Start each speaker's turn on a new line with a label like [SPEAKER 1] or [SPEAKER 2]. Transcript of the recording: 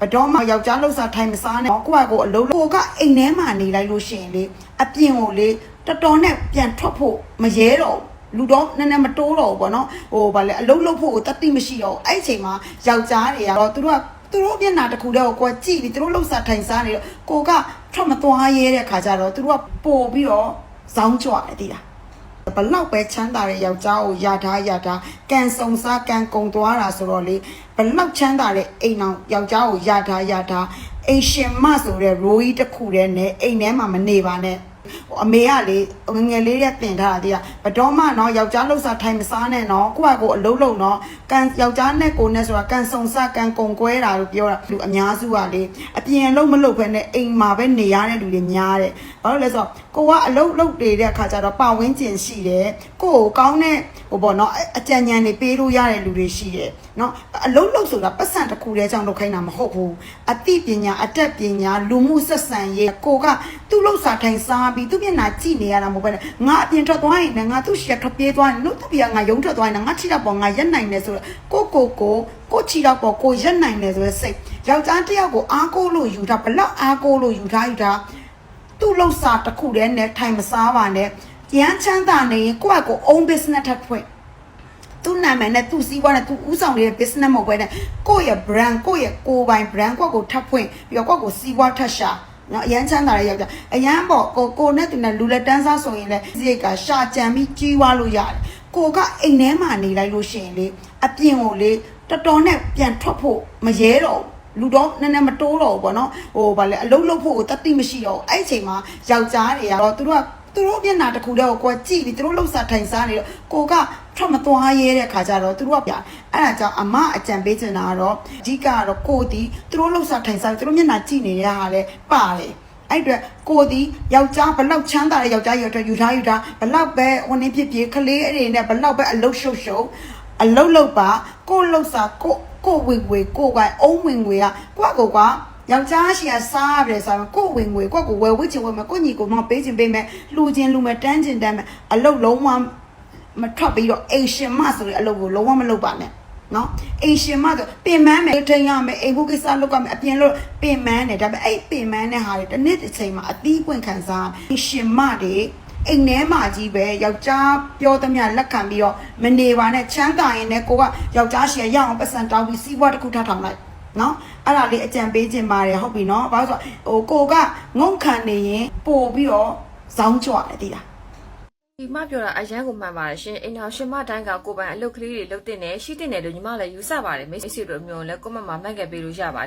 [SPEAKER 1] ဘတော်မှယောက်ျားလှုပ်စားထိုင်မစားနဲ့ကိုကကိုအလုံးကိုကအိမ်ထဲမှာနေလိုက်လို့ရှိရင်လေအပြင်ကိုလေတော်တော်နဲ့ပြန်ထွက်ဖို့မရဲတော့ဘူးလူတော့နည်းနည်းမတိုးတော့ဘူးပေါ့နော်ဟိုဗာလေအလုံးလုံးဖို့ကိုတတိမရှိတော့ဘူးအဲ့ဒီအချိန်မှာယောက်ျားတွေကတော့သူတို့ကသူတို့မျက်နှာတစ်ခုတည်းကိုကိုကကြည့်ပြီးသူတို့လှုပ်စားထိုင်စားနေတော့ကိုကထွက်မသွားရဲတဲ့ခါကျတော့သူတို့ကပို့ပြီးတော့ဇောင်းကြွတယ်တည်လား ဘလောက်ပဲချမ်းသာတဲ့ယောက်ျားကိုယာထားယာထားကန်စုံစားကန်ကုံသွားတာဆိုတော့လေဘလောက်ချမ်းသာတဲ့အိမ်အောင်ယောက်ျားကိုယာထားယာထားအိမ်ရှင်မဆိုတဲ့ရိုးကြီးတစ်ခုတည်းနဲ့အိမ်ထဲမှာမနေပါနဲ့ဟို အမေကလေငယ်ငယ်လေးရက်တင်ထားတာတည်းကဘတော်မနော်ယောက်ျားလှုပ်စားထိုင်မစားနဲ့နော်ကိုယ့်ဟာကိုယ်အလုံးလုံးနော်ကန်ယောက်ျားနဲ့ကိုယ်နဲ့ဆိုတာကန်စုံစားကန်ကုံကွဲတာလို့ပြောတာလူအများစုကလေအပြင်အလုံးမလုပ်ဘဲနဲ့အိမ်မှာပဲနေရတဲ့လူတွေများတယ်ဘာလို့လဲဆိုတော့ကိုကအလုံးလုံးနေတဲ့အခါကျတော့ပဝင်းကျင်ရှိတယ်ကိုကိုကောင်းတဲ့ဟိုပေါ့နော်အအကြံဉာဏ်တွေပေးလို့ရတဲ့လူတွေရှိတယ်နော်အလုံးလုံးဆိုတာပတ်စံတစ်ခုတည်းကြောင့်လုပ်ခိုင်းတာမဟုတ်ဘူးအသိပညာအတတ်ပညာလူမှုဆက်ဆံရေးကိုကသူ့လှုပ်စားထိုင်စားပြီးသူ့မျက်နှာကြည့်နေရတာမဟုတ်ဘဲနဲ့ငါအပြင်ထွက်သွားရင်လည်းငါသူ့ရှက်ထွက်ပြေးသွားရင်လို့သူ့ပြကငါယုံထွက်သွားရင်လည်းငါချိတော့ပေါ်ငါရက်နိုင်တယ်ဆိုတော့ကိုကိုကိုကိုချီတော့ပေါ်ကိုရက်နိုင်တယ်ဆိုတဲ့စိတ်ယောက်ျားတစ်ယောက်ကိုအားကိုးလို့ယူတာဘလောက်အားကိုးလို့ယူထားယူတာသူ့လှုပ်စာတစ်ခုတည်းနဲ့ထိုင်မစားပါနဲ့ရမ်းချမ်းသာနေရင်ကိုယ့်အကို own business ထပ်ဖွင့်သူ့နာမည်နဲ့သူ့စီးပွားနဲ့သူ့ဥဆောင်နေတဲ့ business မဟုတ်ဘဲနဲ့ကိုယ့်ရဲ့ brand ကိုယ့်ရဲ့ကိုယ်ပိုင် brand ကိုယ့်ကိုထပ်ဖွင့်ပြီးတော့ကိုယ့်ကိုစီးပွားထပ်ရှာ နော်အရန်ချမ်းသာတဲ့ယောက်ျားအရန်ပေါ့ကိုကိုနဲ့သူနဲ့လူလက်တန်းစားဆိုရင်လည်းစိတ်ကရှာကြံပြီးကြီးွားလို့ရတယ်ကိုကအိမ်ထဲမှာနေလိုက်လို့ရှိရင်လေအပြင်ကိုလေတော်တော်နဲ့ပြန်ထွက်ဖို့မရဲတော့ဘူးလူတော့နည်းနည်းမတိုးတော့ဘူးပေါ့နော်ဟိုဗာလေအလုံးလုံးဖို့ကိုတတိမရှိတော့ဘူးအဲ့ဒီအချိန်မှာယောက်ျားတွေကတော့သူတို့က သူတို့မျက်နှာတစ်ခုတည်းကိုကိုယ်ကြည့်ပြီးသူတို့လှုပ်စားထိုင်စားနေတော့ကိုကထွက်မသွားရဲတဲ့ခါကျတော့သူတို့ကပြအဲ့ဒါကြောင့်အမအကြံပေးချင်တာကတော့အဓိကကတော့ကိုတီသူတို့လှုပ်စားထိုင်စားသူတို့မျက်နှာကြည့်နေတဲ့ဟာလည်းပါတယ်အဲ့အတွက်ကိုဒီယောက်ျားဘလောက်ချမ်းသာတဲ့ယောက်ျားရဲ့အတွက်ယူထားယူထားဘလောက်ပဲဝန်င်းဖြစ်ဖြစ်ကလေးအတွေနဲ့ဘလောက်ပဲအလုတ်ရှုပ်ရှုပ်အလုတ်လုတ်ပါကိုလှုပ်စားကိုကိုဝင်ဝေကိုကအုံးဝင်ဝေကကိုကကိုက ယောက်ျားရှိရစားရတယ်ဆိုတော့ကိုဝင်ဝေကိုကိုဝယ်ဝစ်ချင်ဝယ်မယ်ကိုညီကိုမပေးချင်ပေးမယ်လှူချင်လှူမယ်တန်းချင်တန်းမယ်အလုတ်လုံးဝမထွက်ပြီးတော့အိမ်ရှင်မဆိုတဲ့အလုပ်ကိုလုံးဝမလုပ်ပါနဲ့နော်အိမ်ရှင်မဆိုပင်မန်းမယ်ထိန်ရမယ်အိမ်ဖို့ကိစ္စလုပ်ရမယ်အပြင်လို့ပင်မန်းတယ်ဒါပေမဲ့အဲ့ပင်မန်းတဲ့ဟာတွေတစ်နေ့တစ်ချိန်မှာအသီးပွင့်ခံစားအိမ်ရှင်မတွေအိမ်ထဲမှာကြီးပဲယောက်ျားပြောသမျှလက်ခံပြီးတော့မနေပါနဲ့ချမ်းသာရင်လည်းကိုကယောက်ျားရှင်ရအောင်ပတ်စံတောင်းပြီးစီးပွားတစ်ခုထပ်ထောင်လိုက် နော်အဲ့ဒါလေးအကြံပေးခြင်းပါတယ်ဟုတ်ပြီနော်ဘာလို့ဆိုတော့ဟိုကိုကငုံခံနေရင်ပို့ပြီးတော့ဇောင်းကြွတယ်တိလား
[SPEAKER 2] ဒီမပြောတာအရန်ကိုမှန်ပါတယ်ရှင်အိမ်တော်ရှင်မတိုင်းကကိုယ်ပိုင်အလုပ်ကလေးတွေလုပ်တင်နေရှိတင်တယ်လို့ညီမလည်းယူဆပါတယ်မိတ်ဆွေတို့မျိုးလည်းကွန်မန့်မှာမှတ်ခဲ့ပေးလို့ရပါတယ်